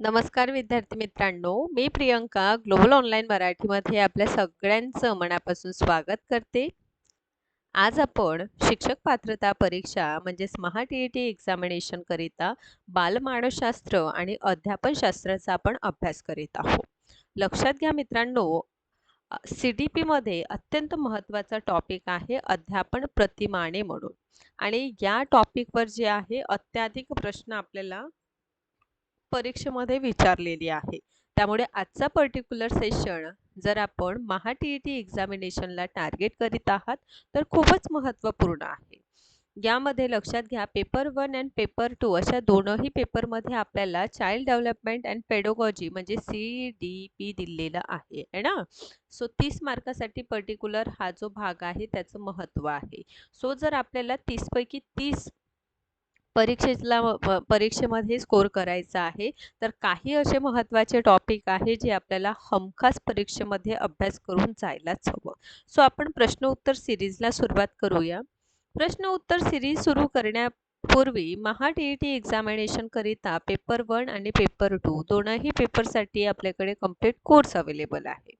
नमस्कार विद्यार्थी मित्रांनो मी प्रियंका ग्लोबल ऑनलाईन मराठीमध्ये आपल्या सगळ्यांचं मनापासून स्वागत करते. आज आपण शिक्षक पात्रता परीक्षा म्हणजेच महा टी ई टी एक्झामिनेशनकरिता बालमानसशास्त्र आणि अध्यापनशास्त्राचा आपण अभ्यास करीत आहोत. लक्षात घ्या मित्रांनो सी डी पीमध्ये अत्यंत महत्त्वाचा टॉपिक आहे अध्यापन प्रतिमाने म्हणून. आणि या टॉपिकवर जे आहे अत्याधिक प्रश्न आपल्याला परीक्षेमध्ये विचारलेली आहे. त्यामुळे आजचा पर्टिक्युलर सेशन जर आपण महा टी ई टी एक्झामिनेशनला टार्गेट करीत आहात तर खूपच महत्त्वपूर्ण आहे. यामध्ये लक्षात घ्या paper one and paper two अशा दोनही पेपरमध्ये आपल्याला चाइल्ड डेव्हलपमेंट अँड पेडोगॉजी म्हणजे सी डी पी दिलेलं आहे है ना? सो तीस मार्कासाठी पर्टिक्युलर हा जो भाग आहे त्याचं महत्त्व आहे. सो जर आपल्याला तीसपैकी तीस परीक्षेला परीक्षेमध्ये स्कोर करायचा आहे. तर काही असे महत्त्वाचे टॉपिक आहे जे आपल्याला हमखास परीक्षेमध्ये अभ्यास करून जायलाच हवं. सो आपण प्रश्न उत्तर सिरीजला सुरुवात करूया. प्रश्न उत्तर सिरीज सुरू करण्यापूर्वी महा टी ई टी एक्झामिनेशनकरिता पेपर वन आणि पेपर टू दोनही पेपरसाठी आपल्याकडे कंप्लीट कोर्स अवेलेबल आहे.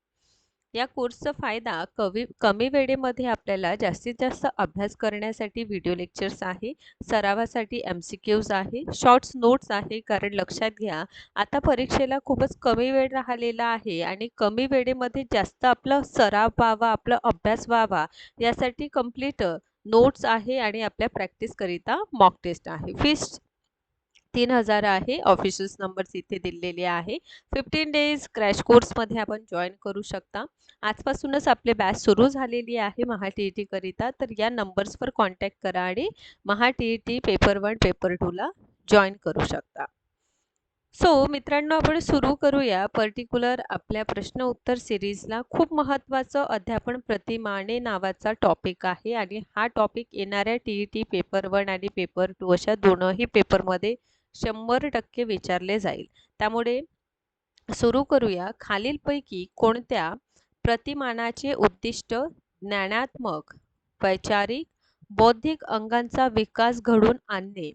या कोर्सचा फायदा कवी कमी वेळेमध्ये आपल्याला जास्तीत जास्त अभ्यास करण्यासाठी व्हिडिओ लेक्चर्स आहे सरावासाठी एम सी क्यूज आहे शॉर्ट्स नोट्स आहे कारण लक्षात घ्या आता परीक्षेला खूपच कमी वेळ राहिलेला आहे आणि कमी वेळेमध्ये जास्त आपलं सराव व्हावा आपला अभ्यास व्हावा यासाठी कंप्लीट नोट्स आहे आणि आपल्या प्रॅक्टिसकरिता मॉक टेस्ट आहे. फिस्ट तीन हजार आहे. ऑफिशियल्स नंबर्स इथे दिलेले आहे. फिफ्टीन डेज क्रॅश कोर्समध्ये आपण जॉईन करू शकता. आजपासूनच आपले बॅच सुरू झालेली आहे महा टी ई टीकरिता तर या नंबर्सवर कॉन्टॅक्ट करा आणि Maha T E T paper one paper टूला join करू शकता. सो मित्रांनो आपण सुरू करूया. पर्टिक्युलर आपल्या प्रश्न उत्तर सिरीजला खूप महत्त्वाचं अध्यापन प्रतिमाने नावाचा टॉपिक आहे. आणि हा टॉपिक येणाऱ्या T E T paper one आणि पेपर टू अशा दोनही पेपरमध्ये शंभर टक्के विचारले जाईल. त्यामुळे सुरू करूया. खालीलपैकी कोणत्या प्रतिमानाचे उद्दिष्ट ज्ञानात्मक वैचारिक बौद्धिक अंगांचा विकास घडून आणणे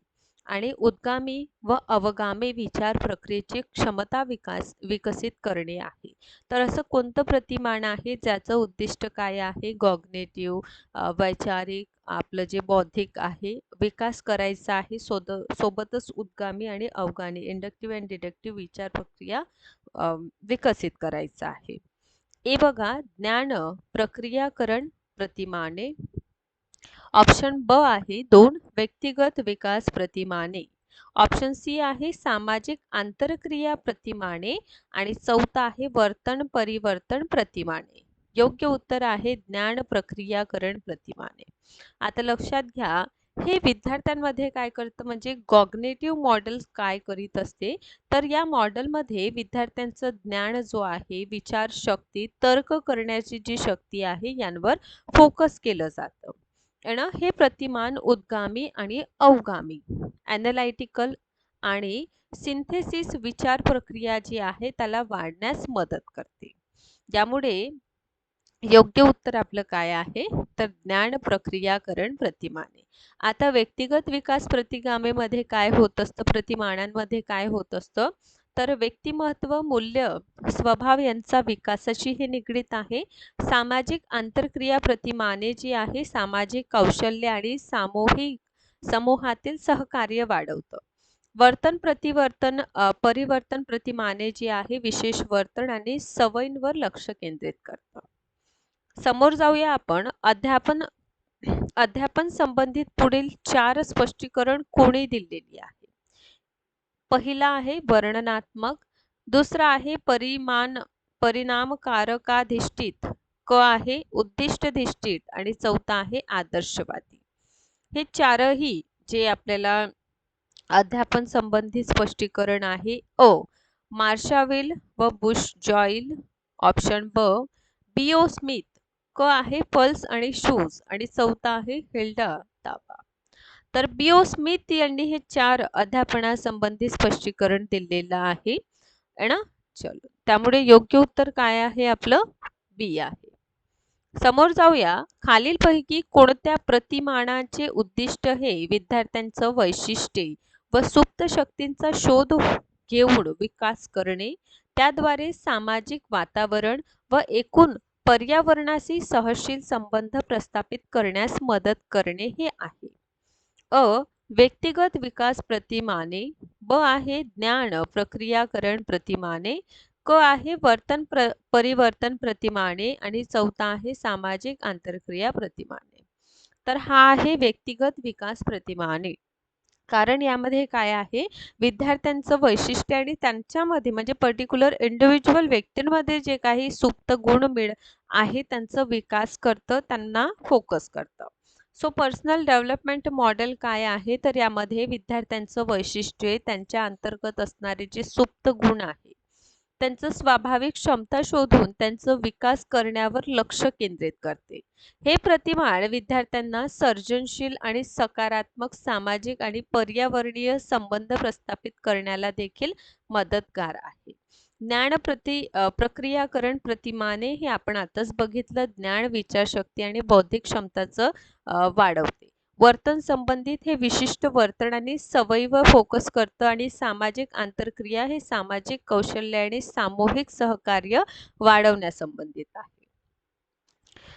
आणि उद्गामी व अवगामी विचार प्रक्रियेची क्षमता विकास विकसित करणे आहे? तर असं कोणतं प्रतिमान आहे? ज्याचं उद्दिष्ट काय आहे? गॉग्नेटिव्ह वैचारिक आपलं जे बौद्धिक आहे विकास करायचा आहे सोद सोबतच उद्गामी आणि अवगामी इंडक्टिव्ह अँड डिडक्टिव्ह विचार प्रक्रिया विकसित करायचा आहे. ए बघा ज्ञान प्रक्रियाकरण प्रतिमाने ऑप्शन ब आहे दोन व्यक्तिगत विकास प्रतिमाने. ऑप्शन सी आहे सामाजिक आंतरक्रिया प्रतिमाने आणि चौथा आहे वर्तन परिवर्तन प्रतिमाने. योग्य उत्तर आहे ज्ञान प्रक्रियाकरण प्रतिमाने. आता लक्षात घ्या हे विद्यार्थ्यांमध्ये काय करतं म्हणजे गॉग्नेटिव्ह मॉडेल काय करीत असते तर या मॉडेलमध्ये विद्यार्थ्यांचं ज्ञान जो आहे विचारशक्ती तर्क करण्याची जी शक्ती आहे यांवर फोकस केलं जातं. ना? हे प्रतिमान उद्गामी आणि अवगामी ॲनालायटिकल आणि सिंथेसिस विचार प्रक्रिया जी आहे त्याला वाढण्यास मदत करते. यामुळे योग्य उत्तर आपलं काय आहे? तर ज्ञान प्रक्रियाकरण प्रतिमाने. आता व्यक्तिगत विकास प्रतिगामेमध्ये काय होत असतं? प्रतिमानांमध्ये काय होत असतं? तर व्यक्तिमत्व मूल्य स्वभाव यांचा विकासाशी हे निगडीत आहे. सामाजिक आंतरक्रिया प्रतिमाने जी आहे सामाजिक कौशल्य आणि सामूहिक समूहातील सहकार्य वाढवतं. वर्तन प्रतिवर्तन परिवर्तन प्रतिमाने जी आहे विशेष वर्तन आणि सवयींवर लक्ष केंद्रित करतं. समोर जाऊया आपण. अध्यापन अध्यापन संबंधित पुढील चार स्पष्टीकरण कोणी दिलेली आहे? पहिला आहे वर्णनात्मक दुसरा आहे परिमान परिणामकारकाधिष्ठित क आहे उद्दिष्टधिष्ठित आणि चौथा आहे आदर्शवादी. हे चारही जे आपल्याला अध्यापन संबंधित स्पष्टीकरण आहे अ मार्शाविल व बुश जॉईल ऑप्शन ब बिओ स्मिथ क आहे पल्स आणि शूज आणि चौथा आहे हिल्डा ताबा. तर बिओ स्मिथ यांनी हे चार अध्यापनासंबंधी स्पष्टीकरण दिलेलं आहे. ना? चलो. त्यामुळे योग्य उत्तर काय आहे आपलं? बी आहे. समोर जाऊया. खालीलपैकी कोणत्या प्रतिमानाचे उद्दिष्ट हे विद्यार्थ्यांचं वैशिष्ट्ये व सुप्त शक्तींचा शोध घेऊन विकास करणे त्याद्वारे सामाजिक वातावरण व एकूण पर्यावरणाशी सहशील संबंध प्रस्थापित करण्यास मदत करणे हे आहे. अ. व्यक्तिगत विकास प्रतिमाने ब आहे ज्ञान प्रक्रियाकरण प्रतिमाने क आहे वर्तन प्र परिवर्तन प्रतिमाने आणि चौथा आहे सामाजिक आंतरक्रिया प्रतिमाने. तर हा आहे व्यक्तिगत विकास प्रतिमाने. कारण यामध्ये काय आहे? विद्यार्थ्यांचं वैशिष्ट्य आणि त्यांच्यामध्ये म्हणजे पर्टिक्युलर इंडिव्हिज्युअल व्यक्तींमध्ये जे काही सुप्त गुण मिळ आहे त्यांचं विकास करतं त्यांना फोकस करतं. सो पर्सनल डेव्हलपमेंट मॉडेल काय आहे? तर यामध्ये विद्यार्थ्यांचं वैशिष्ट्य त्यांच्या अंतर्गत असणारे जे सुप्त गुण आहे त्यांचं स्वाभाविक क्षमता शोधून त्यांचं विकास करण्यावर लक्ष केंद्रित करते. हे प्रतिमाळ विद्यार्थ्यांना सर्जनशील आणि सकारात्मक सामाजिक आणि पर्यावरणीय संबंध प्रस्थापित करण्याला देखील मदतगार आहे. ज्ञान प्रति प्रक्रियाकरण प्रतिमाने हे आपण आताच बघितलं ज्ञान विचारशक्ती आणि बौद्धिक क्षमताचं वाढवते. वर्तन संबंधित हे विशिष्ट वर्तन आणि सवयीवर फोकस करतं आणि सामाजिक आंतरक्रिया हे सामाजिक कौशल्य आणि सामूहिक सहकार्य वाढवण्यासंबंधित आहे.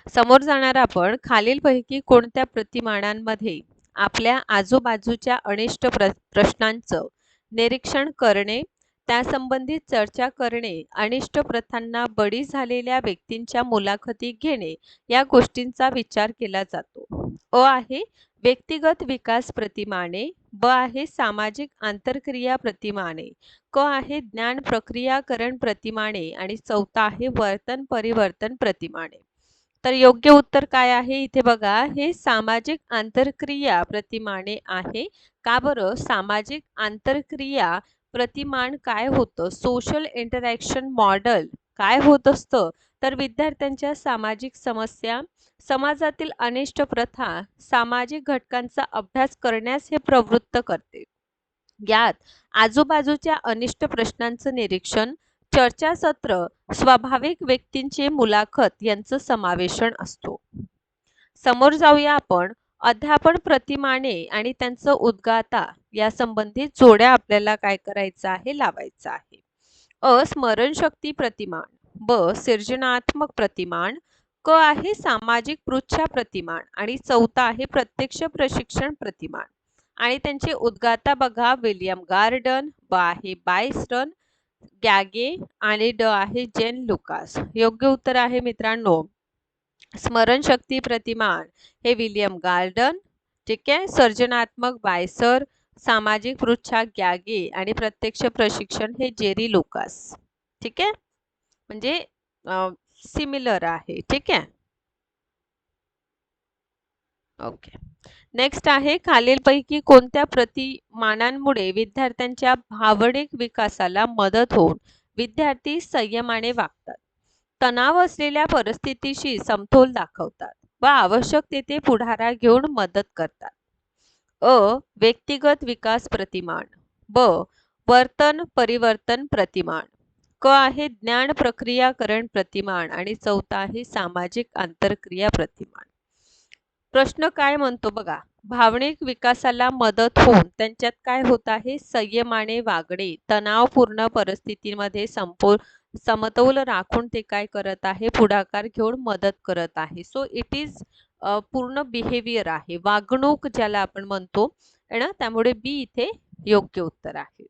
समोर जाणार आपण खालीलपैकी कोणत्या प्रतिमानांमध्ये आपल्या आजूबाजूच्या अनिष्ट प्र प्रश्नांचं निरीक्षण करणे त्यासंबंधित चर्चा करणे अनिष्ट प्रथांना बळी झालेल्या व्यक्तींच्या मुलाखती घेणे या गोष्टींचा विचार केला जातो. अ आहे व्यक्तिगत विकास प्रतिमाने ब आहे सामाजिक आंतरक्रिया प्रतिमाने क आहे ज्ञान प्रक्रियाकरण प्रतिमाने आणि चौथा आहे वर्तन परिवर्तन प्रतिमाने. तर योग्य उत्तर काय आहे? इथे बघा हे सामाजिक आंतरक्रिया प्रतिमाने आहे. का बरं? सामाजिक आंतरक्रिया प्रतिमान काय होतं? सोशल इंटरॅक्शन मॉडेल काय होत असतं? तर विद्यार्थ्यांच्या सामाजिक समस्या समाजातील अनिष्ट प्रथा सामाजिक घटकांचा अभ्यास करण्यास हे प्रवृत्त करते. यात आजूबाजूच्या अनिष्ट प्रश्नांचं निरीक्षण चर्चासत्र स्वाभाविक व्यक्तींचे मुलाखत यांचं समावेशन असतो. समोर जाऊया आपण अध्यापन प्रतिमाने आणि त्यांचं उद्गाता. या संबंधित जोड्या आपल्याला काय करायचं आहे लावायचं आहे. अ स्मरणशक्ती प्रतिमान. ब सर्जनात्मक प्रतिमान. क आहे सामाजिक पृच्छा प्रतिमान. आणि चौथा आहे प्रत्यक्ष प्रशिक्षण प्रतिमान. आणि त्यांचे उद्गाता बघा विलियम गार्डन. ब आहे बायस्टन. गॅगे. आणि ड आहे जेन लुकास. योग्य उत्तर आहे मित्रांनो. स्मरणशक्ती प्रतिमान. हे विलियम गार्डन. ठीक आहे? सर्जनात्मक बायसर. सामाजिक पृच्छा गॅगे आणि प्रत्यक्ष प्रशिक्षण हे जेरी लोकास. ठीक आहे? म्हणजे सिमिलर आहे. ठीक आहे? ओके नेक्स्ट आहे खालीलपैकी कोणत्या प्रतिमानांमुळे विद्यार्थ्यांच्या भावनिक विकासाला मदत होऊन विद्यार्थी संयमाने वागतात? तणाव असलेल्या परिस्थितीशी समतोल दाखवतात व आवश्यक तेथे पुढारा घेऊन मदत करतात. अ व्यक्तिगत विकास प्रतिमान. ब वर्तन परिवर्तन प्रतिमान. क आहे ज्ञान प्रक्रियाकरण प्रतिमान आणि चौथा आहे सामाजिक आंतरक्रिया प्रतिमान. प्रश्न काय म्हणतो बघा? भावनिक विकासाला मदत होऊन त्यांच्यात काय होत आहे? संयमाने वागणे तणावपूर्ण परिस्थितीमध्ये संपो समतोल राखून ते काय करत आहे? पुढाकार घेऊन मदत करत आहे. सो इट इज पूर्ण बिहेवियर आहे. वागणूक ज्याला आपण म्हणतो ना? त्यामुळे बी इथे योग्य उत्तर आहे.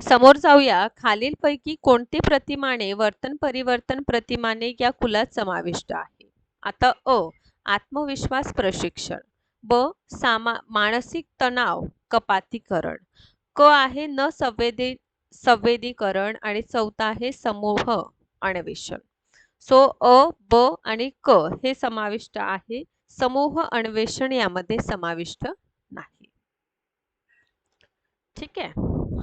समोर जाऊया. खालीलपैकी कोणती प्रतिमाने वर्तन परिवर्तन प्रतिमाने या कुलात समाविष्ट आहे? आता अ आत्मविश्वास प्रशिक्षण. ब सामा मानसिक तणाव कपातीकरण. क आहे न संवेदी संवेदीकरण आणि चौथा आहे समूह अन्वेषण. सो अ ब आणि क हे समाविष्ट आहे. समूह अन्वेषण यामध्ये समाविष्ट नाही. ठीक आहे.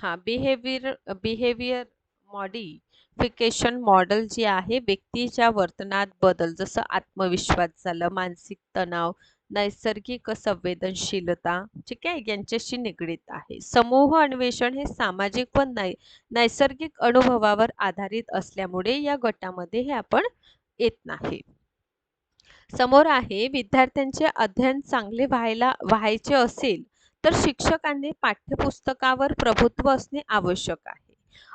हा बिहेवियर बिहेवियर मॉडिफिकेशन मॉडेल जे आहे व्यक्तीच्या वर्तनात बदल जसं आत्मविश्वास झालं मानसिक तणाव नैसर्गिक संवेदनशीलता ठीक आहे यांच्याशी निगडीत आहे. समूह अन्वेषण हे सामाजिक व नैसर्गिक अनुभवावर आधारित असल्यामुळे या गटामध्ये हे आपण येत नाही. समोर आहे विद्यार्थ्यांचे अध्ययन चांगले व्हायला व्हायचे असेल तर शिक्षकांनी पाठ्यपुस्तकावर प्रभुत्व असणे आवश्यक आहे.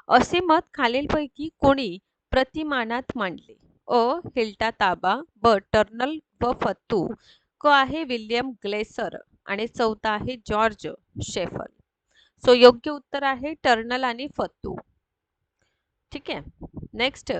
असे मत खालीलपैकी कोणी प्रतिमानात मांडले. अ. हिल्टा ताबा ब. टर्नल व फत्तू क आहे विल्यम ग्लेसर आणि चौथा आहे जॉर्ज शेफल. सो योग्य उत्तर आहे टर्नल आणि फतू. ठीक आहे? नेक्स्ट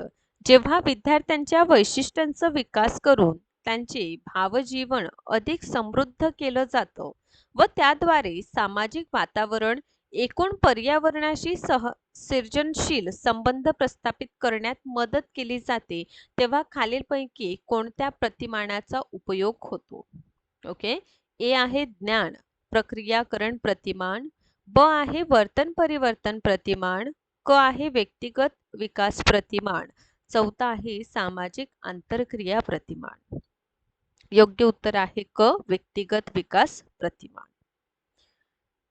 जेव्हा विद्यार्थ्यांच्या वैशिष्ट्यांचा विकास करून त्यांचे भावजीवन अधिक समृद्ध केलं जातं व त्याद्वारे सामाजिक वातावरण एकूण पर्यावरणाशी सह सृजनशील संबंध प्रस्थापित करण्यात मदत केली जाते तेव्हा खालीलपैकी कोणत्या प्रतिमानाचा उपयोग होतो? ओके ए आहे ज्ञान प्रक्रियाकरण प्रतिमान ब आहे वर्तन परिवर्तन प्रतिमान क आहे व्यक्तिगत विकास प्रतिमान चौथा आहे सामाजिक आंतरक्रिया प्रतिमान. योग्य उत्तर आहे क व्यक्तिगत विकास प्रतिमान.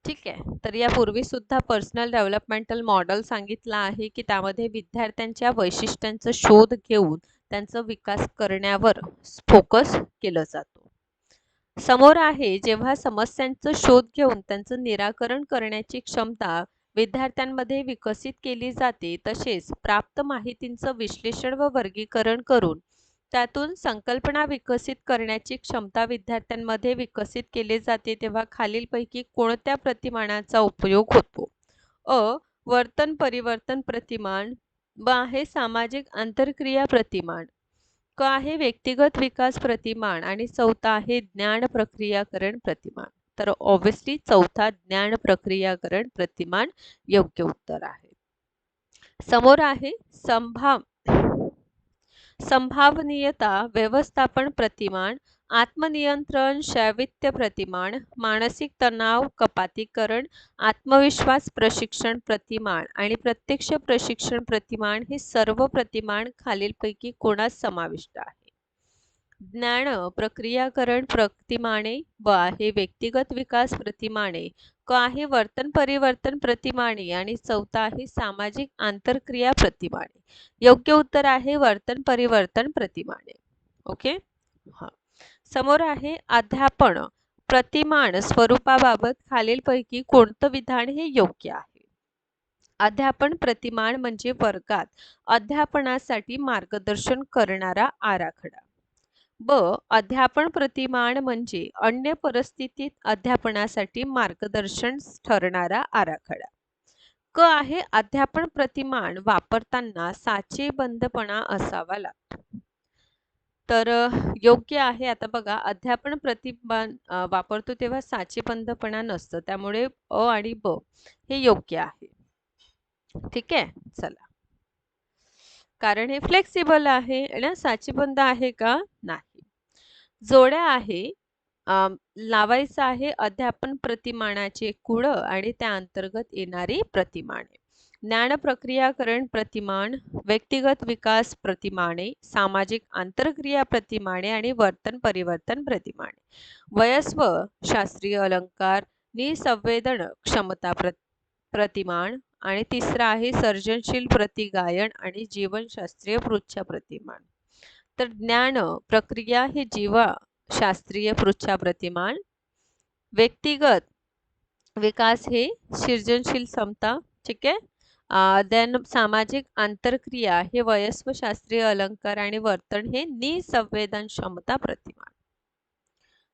ठीक आहे. तर यापूर्वी सुद्धा पर्सनल डेव्हलपमेंटल मॉडेल सांगितलं आहे की त्यामध्ये विद्यार्थ्यांच्या वैशिष्ट्यांचा शोध घेऊन त्यांचा विकास करण्यावर फोकस केलं जातो. समोर आहे जेव्हा समस्यांचा शोध घेऊन त्यांचं निराकरण करण्याची क्षमता विद्यार्थ्यांमध्ये विकसित केली जाते तसेच प्राप्त माहितींचं विश्लेषण व वर्गीकरण करून त्यातून संकल्पना विकसित करण्याची क्षमता विद्यार्थ्यांमध्ये विकसित केली जाते तेव्हा खालीलपैकी कोणत्या प्रतिमानाचा उपयोग होतो? अ. वर्तन परिवर्तन प्रतिमान. ब. आहे सामाजिक आंतरक्रिया प्रतिमान. क. आहे व्यक्तिगत विकास प्रतिमान. आणि चौथा आहे ज्ञान प्रक्रियाकरण प्रतिमान. तर ऑब्विसली चौथा ज्ञान प्रक्रियाकरण प्रतिमान योग्य उत्तर आहे. समोर आहे संभाव संभावनीयता व्यवस्थापन प्रतिमान आत्मनियंत्रण शैवित्य प्रतिमान मानसिक तणाव कपातीकरण आत्मविश्वास प्रशिक्षण प्रतिमान आणि प्रत्यक्ष प्रशिक्षण प्रतिमान हे सर्व प्रतिमान खालीलपैकी कोणास समाविष्ट आहे? ज्ञान प्रक्रियाकरण प्रतिमाने व हे व्यक्तिगत विकास प्रतिमाने आहे वर्तन परिवर्तन प्रतिमाने आणि चौथा आहे सामाजिक आंतरक्रिया प्रतिमाने. योग्य उत्तर आहे वर्तन परिवर्तन प्रतिमाने. ओके? हा. समोर आहे अध्यापन. प्रतिमान स्वरूपाबाबत खालीलपैकी कोणतं विधान हे योग्य आहे? अध्यापन प्रतिमान म्हणजे वर्गात अध्यापनासाठी मार्गदर्शन करणारा आराखडा. ब अध्यापन प्रतिमान म्हणजे अन्य परिस्थितीत अध्यापनासाठी मार्गदर्शन ठरणारा आराखडा. क आहे अध्यापन प्रतिमान वापरताना साचेबंदपणा असावा लागतो. तर योग्य आहे आता बघा अध्यापन प्रतिमान वापरतो तेव्हा साचेबंदपणा नसतं त्यामुळे अ आणि ब हे योग्य आहे. ठीक आहे? चला. कारण हे फ्लेक्सिबल आहे आणि साचीबंद आहे का? नाही. जोड्या आहे लावायचं आहे अध्यापन प्रतिमानाचे कुळ आणि त्या अंतर्गत येणारी प्रतिमाने. ज्ञान प्रक्रियाकरण प्रतिमान व्यक्तिगत विकास प्रतिमाने सामाजिक आंतरक्रिया प्रतिमाने आणि वर्तन परिवर्तन प्रतिमाने. वयस्व शास्त्रीय अलंकार निसंवेदन क्षमता प्र प्रतिमान आणि तिसरा आहे सर्जनशील प्रतिगायन आणि जीवनशास्त्रीय पृच्छ प्रतिमान. तर ज्ञान प्रक्रिया हे जीवा शास्त्रीय पृच्छा प्रतिमान. व्यक्तिगत विकास हे सृजनशील क्षमता ठीक आहे? देन सामाजिक आंतरक्रिया हे वयस्व शास्त्रीय अलंकार आणि वर्तन हे निसंवेदन क्षमता प्रतिमान.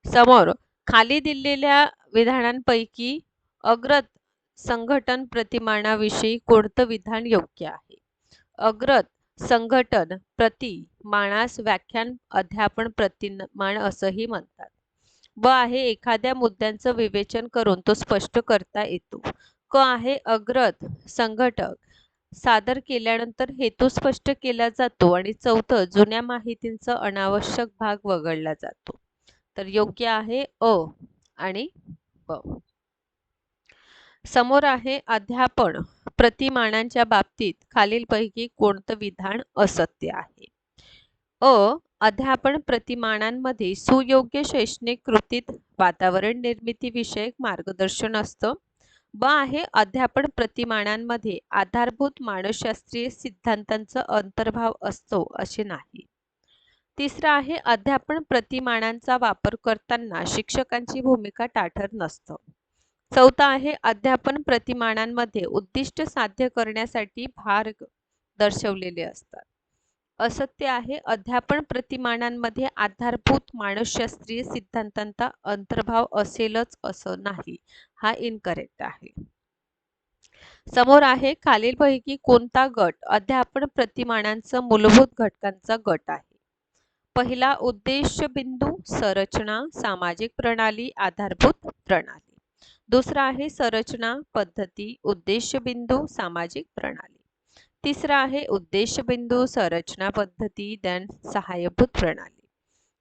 समोर खाली दिलेल्या विधानांपैकी अग्रत संघटन प्रतिमानाविषयी कोणतं विधान योग्य आहे? अग्रत संघटन प्रतिमानास व्याख्यान अध्यापन प्रतिमान असंही म्हणतात. व आहे एखाद्या मुद्द्यांचं विवेचन करून तो स्पष्ट करता येतो. क आहे अग्रत संघटक. सादर केल्यानंतर हेतू स्पष्ट केला जातो आणि चौथं जुन्या माहितींचा अनावश्यक भाग वगळला जातो. तर योग्य आहे अ आणि ब. समोर आहे अध्यापन. प्रतिमानांच्या बाबतीत खालीलपैकी कोणतं विधान असत्य आहे? अ. अध्यापन प्रतिमानांमध्ये सुयोग्य शैक्षणिक कृतीत वातावरण निर्मिती विषयक मार्गदर्शन असतं. ब. आहे अध्यापन प्रतिमानांमध्ये आधारभूत मानसशास्त्रीय सिद्धांतांचा अंतर्भाव असतो असे नाही. तिसरं आहे अध्यापन प्रतिमानांचा वापर करताना शिक्षकांची भूमिका टाठर नसतं. चौथा आहे अध्यापन प्रतिमानांमध्ये उद्दिष्ट साध्य करण्यासाठी भार दर्शवलेले असतात. असत्य आहे अध्यापन प्रतिमानांमध्ये आधारभूत मानसशास्त्रीय सिद्धांतांचा अंतर्भाव असेलच असं नाही हा इनकरेक्ट आहे. समोर आहे खालीलपैकी कोणता गट? अध्यापन प्रतिमानांचा मूलभूत घटकांचा गट आहे. पहिला उद्देश बिंदू संरचना सामाजिक प्रणाली आधारभूत प्रणाली. दुसरा आहे संरचना पद्धती उद्देशबिंदू सामाजिक प्रणाली. तिसरा आहे उद्देशबिंदू संरचना पद्धती देन सहाय्यभूत प्रणाली.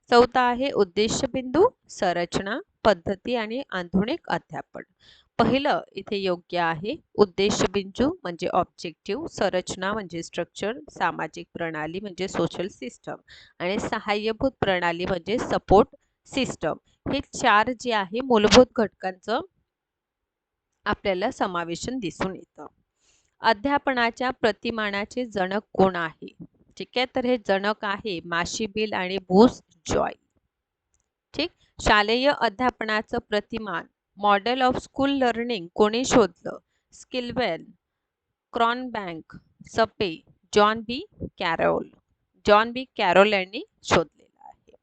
चौथा आहे उद्देशबिंदू संरचना पद्धती आणि आधुनिक अध्यापन. पहिलं इथे योग्य आहे उद्देशबिंदू म्हणजे ऑब्जेक्टिव्ह संरचना म्हणजे स्ट्रक्चर सामाजिक प्रणाली म्हणजे सोशल सिस्टम आणि सहाय्यभूत प्रणाली म्हणजे सपोर्ट सिस्टम हे चार जे आहे मूलभूत घटकांचं आपल्याला समावेशन दिसून येतं. अध्यापनाच्या प्रतिमानाचे जनक कोण आहे? ठीक आहे तर हे जनक आहे माशीबिल आणि बोस जॉय. ठीक शालेय अध्यापनाचं प्रतिमान मॉडेल ऑफ स्कूल लर्निंग कोणी शोधलं? स्किलवेल क्रॉनबँक सपे John B Carroll. John B Carroll यांनी शोधलेलं आहे.